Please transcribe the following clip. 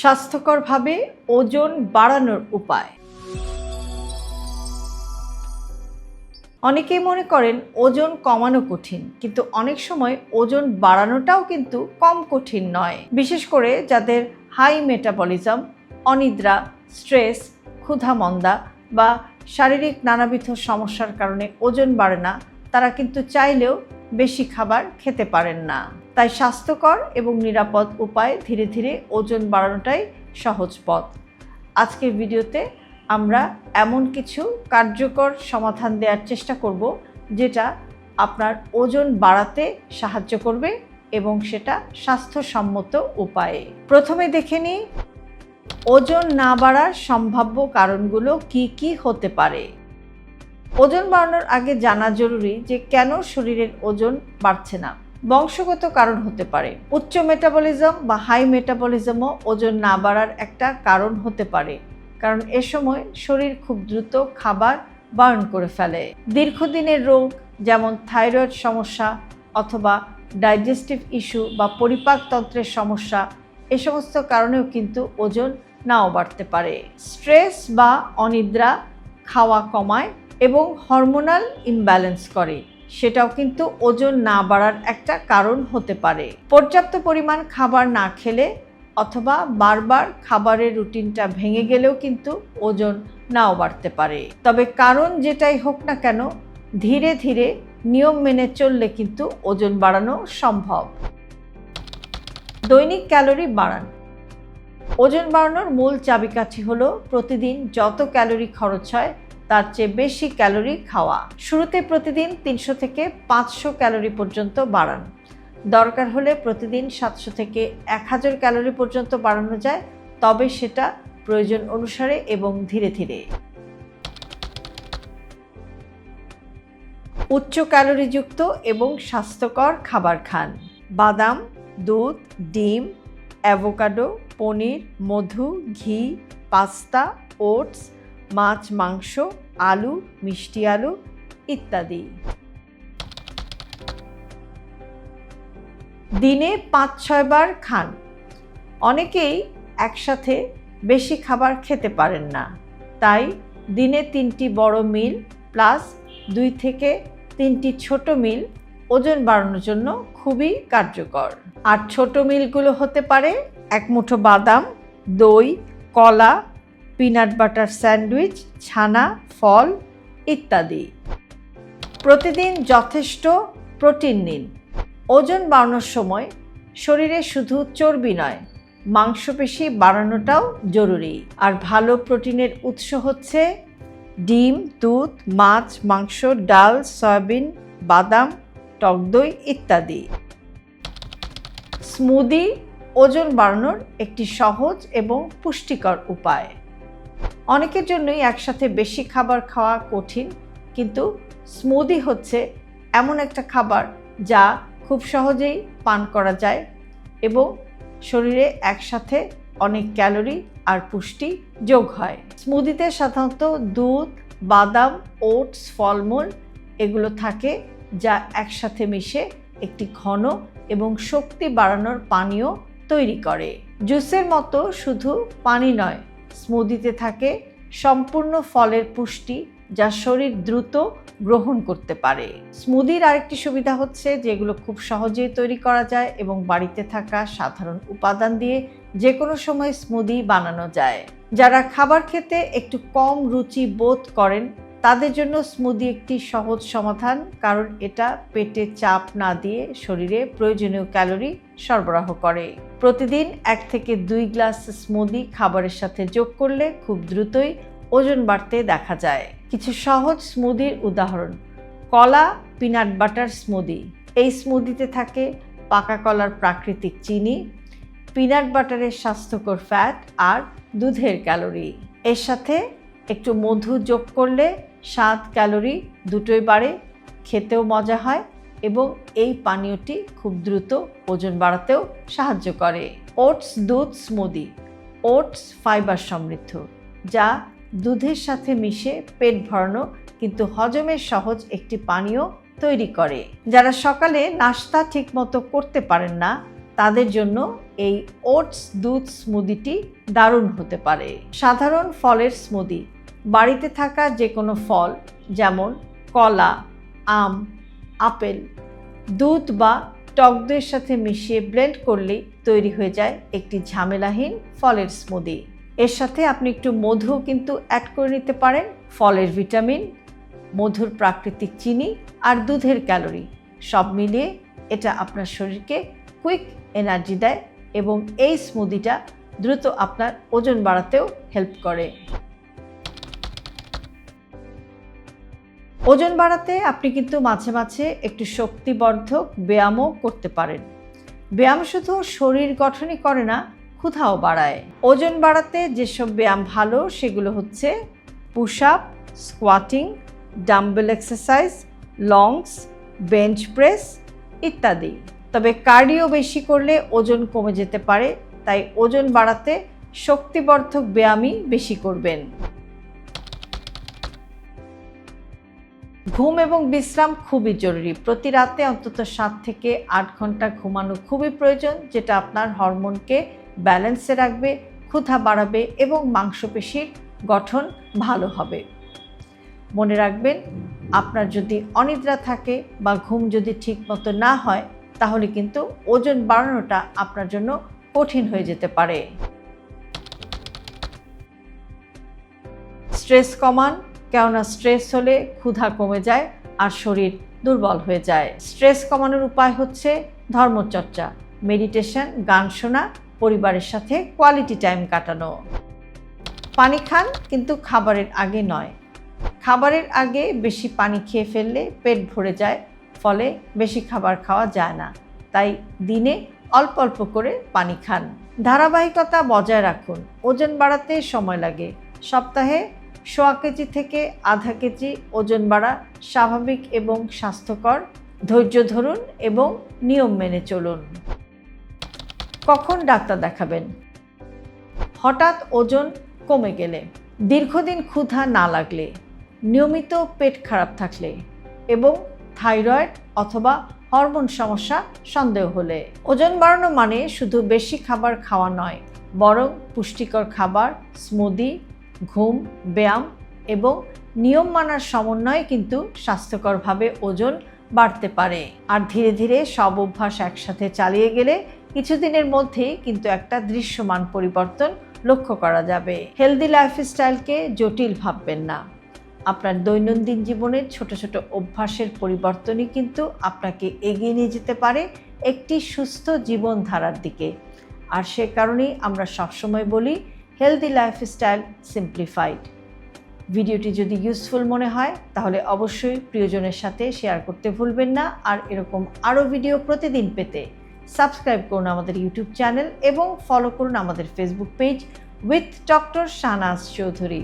স্বাস্থ্যকরভাবে ওজন বাড়ানোর উপায়। অনেকেই মনে করেন ওজন কমানো কঠিন, কিন্তু অনেক সময় ওজন বাড়ানোটাও কিন্তু কম কঠিন নয়। বিশেষ করে যাদের হাই মেটাবলিজম, অনিদ্রা, স্ট্রেস, ক্ষুধামন্দা বা শারীরিক নানাবিধ সমস্যার কারণে ওজন বাড়ে না তারা কিন্তু চাইলেও বেশি খাবার খেতে পারেন না। তাই স্বাস্থ্যকর এবং নিরাপদ উপায় ধীরে ধীরে ওজন বাড়ানোটাই সহজ পথ। আজকের ভিডিওতে আমরা এমন কিছু কার্যকর সমাধান দেওয়ার চেষ্টা করব, যেটা আপনার ওজন বাড়াতে সাহায্য করবে এবং সেটা স্বাস্থ্যসম্মত উপায়ে। প্রথমে দেখে নিই, ওজন না বাড়ার সম্ভাব্য কারণগুলো কি কি হতে পারে। ওজন বাড়ানোর আগে জানা জরুরি যে কেন শরীরের ওজন বাড়ছে না। বংশগত কারণ হতে পারে। উচ্চ মেটাবলিজম বা হাই মেটাবলিজমও ওজন না বাড়ার একটা কারণ হতে পারে। কারণ এ সময় শরীর খুব দ্রুত খাবার বার্ন করে ফেলে। দীর্ঘদিনের রোগ, যেমন থাইরয়েড সমস্যা অথবা ডাইজেস্টিভ ইস্যু বা পরিপাকতন্ত্রের সমস্যা, এ সমস্ত কারণেও কিন্তু ওজন নাও বাড়তে পারে। স্ট্রেস বা অনিদ্রা খাওয়া কমায় এবং হরমোনাল ইমব্যালেন্স করে। সেটাও কিন্তু ওজন না বাড়ার একটা কারণ হতে পারে। পর্যাপ্ত পরিমাণ খাবার না খেলে অথবা বারবার খাবারের রুটিনটা ভেঙে গেলেও কিন্তু ওজন নাও বাড়তে পারে। তবে কারণ যেটাই হোক না কেন, ধীরে ধীরে নিয়ম মেনে চললে কিন্তু ওজন বাড়ানো সম্ভব। দৈনিক ক্যালোরি বাড়ান। ওজন বাড়ানোর মূল চাবিকাঠি হলো প্রতিদিন যত ক্যালোরি খরচ হয় তার চেয়ে বেশি ক্যালোরি খাওয়া। শুরুতে প্রতিদিন তিনশো থেকে পাঁচশো ক্যালোরি পর্যন্ত বাড়ান। দরকার হলে প্রতিদিন সাতশো থেকে এক হাজার ক্যালোরি পর্যন্ত বাড়ানো যায়, তবে সেটা প্রয়োজন অনুসারে এবং ধীরে ধীরে। উচ্চ ক্যালোরিযুক্ত এবং স্বাস্থ্যকর খাবার খান। বাদাম, দুধ, ডিম, অ্যাভোকাডো, পনির, মধু, ঘি, পাস্তা, ওটস, মাছ, মাংস আলু, মিষ্টি আলু ইত্যাদি। দিনে পাঁচ ছয়বার খান। অনেকেই একসাথে বেশি খাবার খেতে পারেন না। তাই দিনে তিনটি বড় মিল প্লাস দুই থেকে তিনটি ছোট মিল ওজন বাড়ানোর জন্য খুবই কার্যকর। আর ছোট মিলগুলো হতে পারে এক মুঠো বাদাম, দই, কলা পিনাট বাটার স্যান্ডউইচ ছানা ফল ইত্যাদি। প্রতিদিন যথেষ্ট প্রোটিন নিন। ওজন বাড়ানোর সময় শরীরে শুধু চর্বি নয়, মাংসপেশি বাড়ানোটাও জরুরি। আর ভালো প্রোটিনের উৎস হচ্ছে ডিম, দুধ, মাছ, মাংস, ডাল, সয়াবিন, বাদাম, টক দই ইত্যাদি। স্মুদি ওজন বাড়ানোর একটি সহজ এবং পুষ্টিকর উপায়। অনেকের জন্যই একসাথে বেশি খাবার খাওয়া কঠিন, কিন্তু স্মুদি হচ্ছে এমন একটা খাবার যা খুব সহজেই পান করা যায় এবং শরীরে একসাথে অনেক ক্যালোরি আর পুষ্টি যোগ হয়। স্মুদিতে সাধারণত দুধ, বাদাম, ওটস, ফলমূল এগুলো থাকে যা একসাথে মিশে একটি ঘন এবং শক্তি বাড়ানোর পানীয় তৈরি করে। জুসের মতো শুধু পানি নয় স্মুদিতে থাকে সম্পূর্ণ ফলের পুষ্টি যা শরীর দ্রুত গ্রহণ করতে পারে। স্মুদির আরেকটি সুবিধা হচ্ছে যেগুলো খুব সহজেই তৈরি করা যায় এবং বাড়িতে থাকা সাধারণ উপাদান দিয়ে যে কোনো সময় স্মুদি বানানো যায়। যারা খাবার খেতে একটু কম রুচি বোধ করেন তাদের জন্য স্মুদি একটি সহজ সমাধান, কারণ এটা পেটে চাপ না দিয়ে শরীরে প্রয়োজনীয় ক্যালোরি সরবরাহ করে। প্রতিদিন এক থেকে দুই গ্লাস স্মুদি খাবারের সাথে যোগ করলে খুব দ্রুতই ওজন বাড়তে দেখা যায়। কিছু সহজ স্মুদির উদাহরণ, কলা পিনাট বাটার স্মুদি এই স্মুদিতে থাকে পাকা কলার প্রাকৃতিক চিনি পিনাট বাটারের স্বাস্থ্যকর ফ্যাট আর দুধের ক্যালোরি। এর সাথে একটু মধু যোগ করলে স্বাদ ক্যালোরি দুটোই বাড়ে, খেতেও মজা হয় এবং এই পানীয়টি খুব দ্রুত ওজন বাড়াতেও সাহায্য করে। ওটস দুধ স্মুদি, ওটস ফাইবার সমৃদ্ধ, যা দুধের সাথে মিশে পেট ভরানো কিন্তু হজমের সহজ একটি পানীয় তৈরি করে। যারা সকালে নাস্তা ঠিকমতো করতে পারেন না, তাদের জন্য এই ওটস দুধ স্মুদিটি দারুণ হতে পারে। সাধারণ ফলের স্মুদি বাড়িতে থাকা যে কোনো ফল, যেমন কলা, আম, আপেল, দুধ বা টক দইয়ের সাথে মিশিয়ে ব্লেন্ড করলেই তৈরি হয়ে যায় একটি ঝামেলাহীন ফলের স্মুদি এর সাথে আপনি একটু মধু কিন্তু অ্যাড করে নিতে পারেন, ফলের ভিটামিন মধুর প্রাকৃতিক চিনি আর দুধের ক্যালোরি সব মিলিয়ে এটা আপনার শরীরকে কুইক এনার্জি দেয় এবং এই স্মুদিটা দ্রুত আপনার ওজন বাড়াতেও হেল্প করে। ওজন বাড়াতে আপনি কিন্তু মাঝে মাঝে একটু শক্তিবর্ধক ব্যায়ামও করতে পারেন। ব্যায়াম শুধু শরীর গঠনই করে না, ক্ষুধাও বাড়ায়। ওজন বাড়াতে যেসব ব্যায়াম ভালো, সেগুলো হচ্ছে push up squatting dumbbell exercise lunges bench press ইত্যাদি। তবে কার্ডিও বেশি করলে ওজন কমে যেতে পারে, তাই ওজন বাড়াতে শক্তিবর্ধক ব্যায়ামই বেশি করবেন। ঘুম এবং বিশ্রাম খুবই জরুরি। প্রতি রাতে অন্তত সাত থেকে আট ঘণ্টা ঘুমানো খুবই প্রয়োজন, যেটা আপনার হরমোনকে ব্যালেন্সে রাখবে, ক্ষুধা বাড়াবে এবং মাংসপেশির গঠন ভালো হবে। মনে রাখবেন, আপনার যদি অনিদ্রা থাকে বা ঘুম যদি ঠিক মতো না হয়, তাহলে কিন্তু ওজন বাড়ানোটা আপনার জন্য কঠিন হয়ে যেতে পারে। স্ট্রেস কমান কেননা স্ট্রেস হলে ক্ষুধা কমে যায় আর শরীর দুর্বল হয়ে যায়। স্ট্রেস কমানোর উপায় হচ্ছে ধর্মচর্চা মেডিটেশন গান শোনা, পরিবারের সাথে কোয়ালিটি টাইম কাটানো। পানি খান কিন্তু খাবারের আগে নয়। খাবারের আগে বেশি পানি খেয়ে ফেললে পেট ভরে যায়, ফলে বেশি খাবার খাওয়া যায় না। তাই দিনে অল্প অল্প করে পানি খান। ধারাবাহিকতা বজায় রাখুন। ওজন বাড়াতে সময় লাগে। সপ্তাহে সোয়া কেজি থেকে আধা কেজি ওজন বাড়া স্বাভাবিক এবং স্বাস্থ্যকর। ধৈর্য ধরুন এবং নিয়ম মেনে চলুন। কখন ডাক্তার দেখাবেন? হঠাৎ ওজন কমে গেলে, দীর্ঘদিন ক্ষুধা না লাগলে, নিয়মিত পেট খারাপ থাকলে এবং থাইরয়েড অথবা হরমোন সমস্যা সন্দেহ হলে। ওজন বাড়ানো মানে শুধু বেশি খাবার খাওয়া নয়, বরং পুষ্টিকর খাবার, স্মুদি ঘুম, ব্যায়াম এবং নিয়ম মানার সমন্বয়ে কিন্তু স্বাস্থ্যকরভাবে ওজন বাড়তে পারে। আর ধীরে ধীরে সব অভ্যাস একসাথে চালিয়ে গেলে কিছুদিনের মধ্যেই কিন্তু একটা দৃশ্যমান পরিবর্তন লক্ষ্য করা যাবে। হেলদি লাইফস্টাইলকে জটিল ভাববেন না। আপনার দৈনন্দিন জীবনের ছোট ছোট অভ্যাসের পরিবর্তনই কিন্তু আপনাকে এগিয়ে নিয়ে যেতে পারে একটি সুস্থ জীবনধারার দিকে। আর সে কারণেই আমরা সবসময় বলি হেলদি লাইফস্টাইল সিম্পলিফাইড ভিডিওটি যদি ইউজফুল মনে হয়, তাহলে অবশ্যই প্রিয়জনের সাথে শেয়ার করতে ভুলবেন না। আর এরকম আরও ভিডিও প্রতিদিন পেতে সাবস্ক্রাইব করুন আমাদের ইউটিউব চ্যানেল এবং ফলো করুন আমাদের Facebook page with doctor Shahnaz Chowdhury